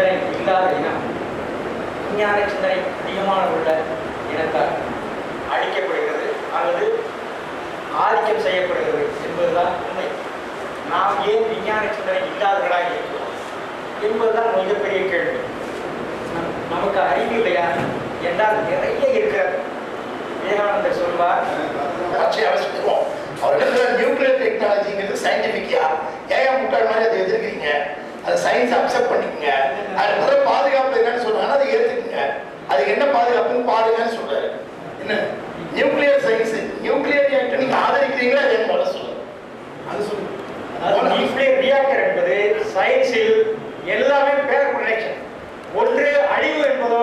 சிந்தனை இல்லாத இனம் விஞ்ஞான சிந்தனை அதிகமான உள்ள இனத்தால் அழிக்கப்படுகிறது அல்லது ஆதிக்கம் செய்யப்படுகிறது என்பதுதான் உண்மை. நாம் ஏன் விஞ்ஞான சிந்தனை இல்லாதவர்களாக இருக்கிறோம் என்பதுதான் மிகப்பெரிய கேள்வி. நமக்கு அறிவு இல்லையா? என்றால் நிறைய இருக்கிறது. விவேகானந்தர் சொல்வார் நியூக்ளியர் டெக்னாலஜிங்கிறது சயின்டிபிக்கா அது சயின்ஸ் அக்செப்ட் பண்ணிக்கங்க. அது முதல்ல பாதுகாப்பு என்னன்னு சொல்றாங்க அதை ஏத்துக்குங்க. அதுக்கு என்ன பாதுகாப்புன்னு பாருங்கன்னு சொல்றாரு. என்ன? நியூக்ளியர் சயின்ஸ் நியூக்ளியர் ரியாக்டர் நீங்க ஆதரிக்கிறீங்களா அது என்ன முதல்ல சொல்லுங்க. அது சொல்லுங்க அதாவது நியூக்ளியர் ரியாக்டர் என்பது சயின்ஸில் எல்லாமே பேர் ரிலேஷன் ஒன்று அழிவு என்பதோ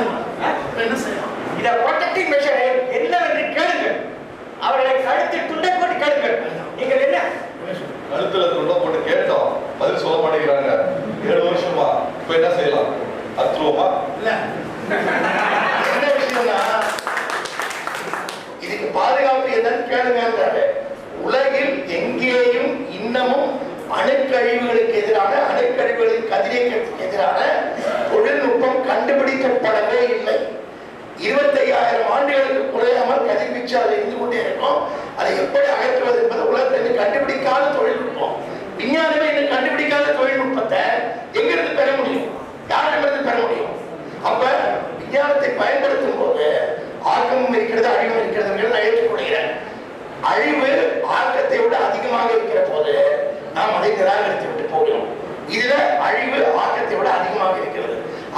இப்ப என்ன செய்யலாம் இத மெஷரை என்னவென்று கேளுங்கள். அவர்களை கழுத்தில் துண்டை போட்டு கேளுங்கள். நீங்கள் என்ன? கழுத்துல துண்டை போட்டு கேட்டோம் பதில் சொல்ல மாட்டேங்கிறாங்க. ஏழு வருஷமா இப்ப என்ன செய்யலாம்? அத்துருவமா? இல்ல. என்ன விஷயம்னா இதுக்கு பாதுகாப்பு என்னன்னு கேளுங்கன்றாரு உலகில் எங்கேயும் இன்னமும் அணுக்கழிவுகளுக்கு எதிரான அணுக்கழிவுகளின் கதிரியக்கத்துக்கு எதிரான தொழில்நுட்பம் கண்டுபிடிக்கப்படவே இல்லை. இருபத்தையாயிரம் ஆண்டுகளுக்கு குறையாமல் கதிர்வீச்சு அதில் இருந்து கொண்டே இருக்கும். அதை எப்படி அகற்றுவது என்பது உலகத்தை இன்னும் கண்டுபிடிக்காத தொழில்நுட்பம். விஞ்ஞானமே இன்னும் கண்டுபிடிக்காத தொழில்நுட்பத்தை எங்கிருந்து பெற முடியும்? யாரிடமிருந்து பெற முடியும்? அப்ப விஞ்ஞானத்தை பயன்படுத்தும் போது ஆக்கமும் இருக்கிறது அழிவும் இருக்கிறது நான் ஏற்றுக்கொள்கிறேன். அழிவு ஆக்கத்தை விட அதிகமாக இருக்கிற போது நாம் அதை நிராகரித்து விட்டு போகிறோம். இதுல அழிவு ஆக்கத்தை விட அதிகமாக இருக்கிறது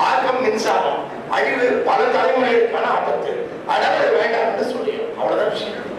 ஆக்கம் மின்சாரம் அழிவு பல தலைமுறைகளுக்கான ஆபத்து. அதனால வேண்டாம் என்று சொல்லிடும். அவ்வளவுதான் விஷயம்.